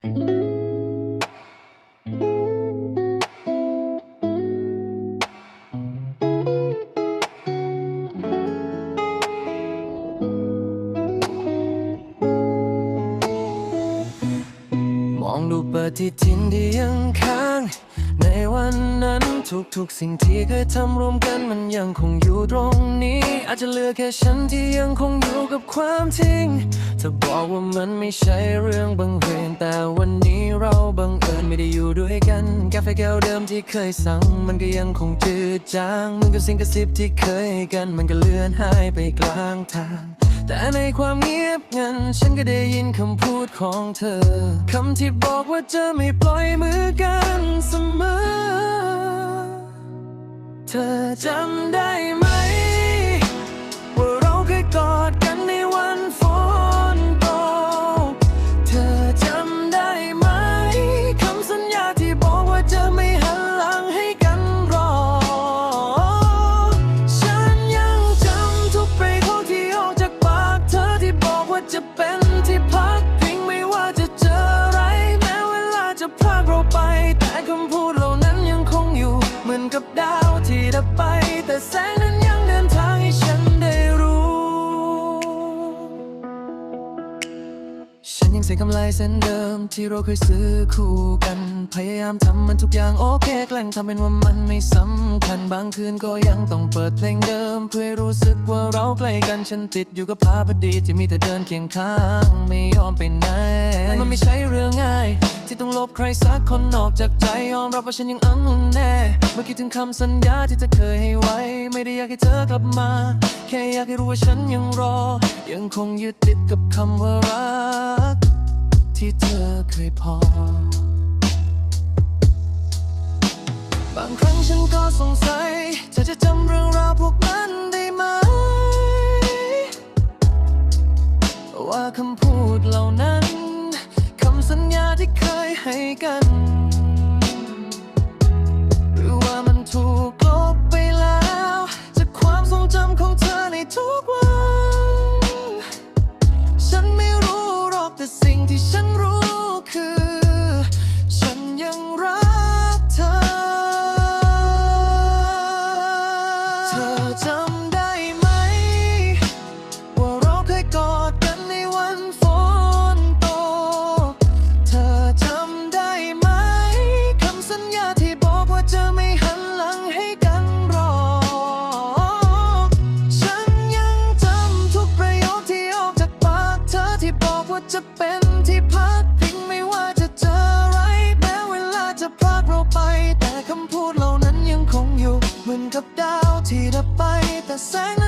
มองดูปฏิทินที่ยังค้าง ในวันนั้นทุกๆสิ่งที่เคยทำรวมกันมันยังคงอยู่ตรงนี้ อาจจะเหลือแค่ฉันที่ยังคงอยู่กับความจริงจะบอกว่ามันไม่ใช่เรื่องบังเอิญแต่าแก้วเดิมที่เคยสั่ง มันก็ยังคงจืดจางมันกับสิ่งกระซิบที่เคยกัน มันก็เลือนหายไปกลางทาง แต่ในความเงียบงัน ฉันก็ได้ยินคำพูดของเธอคำที่บอกว่าจะไม่ปล่อยมือกันเสมอ เธอจำได้ ฉันยังใส่กำไลเส้นเดิมที่เราเคยซื้อคู่กัน พยายามทำมันทุกอย่างโอเคแกล้งทำเป็นว่ามันไม่สำคัญบางคืนก็ยังต้องเปิดเพลงเดิม เพื่อรู้สึกว่าเราใกล้กันฉันติดอยู่กับภาพอดีตที่มีแต่เดินเคียงข้างไม่ยอมไปไหนมันไม่ใช่เรื่องง่าย ที่ต้องลบใครสักคนออกจากใจยอมรับว่าฉันยังอังุนแน่เมื่อคิดถึงคำสัญญาที่เธอเคยให้ไว้ ไม่ได้อยากให้เธอกลับมา แค่อยากให้รู้ว่าฉันยังรอ ยังคงยึดติดกับคำว่ารัก ที่เธอเคยพอ บางครั้งฉันก็สงสัย เธอจะจำเรื่องราวพวกนั้นได้ไหม ว่าคำพูดเหล่านั้น คำสัญญาที่เคยให้กัน หรือว่ามันถูก เป็นที่พักพิงไม่ว่าจะเจอไร แม้เวลาจะพากเราไป แต่คำพูดเหล่านั้นยังคงอยู่ เหมือนกับดาวที่ดับไปแต่แสง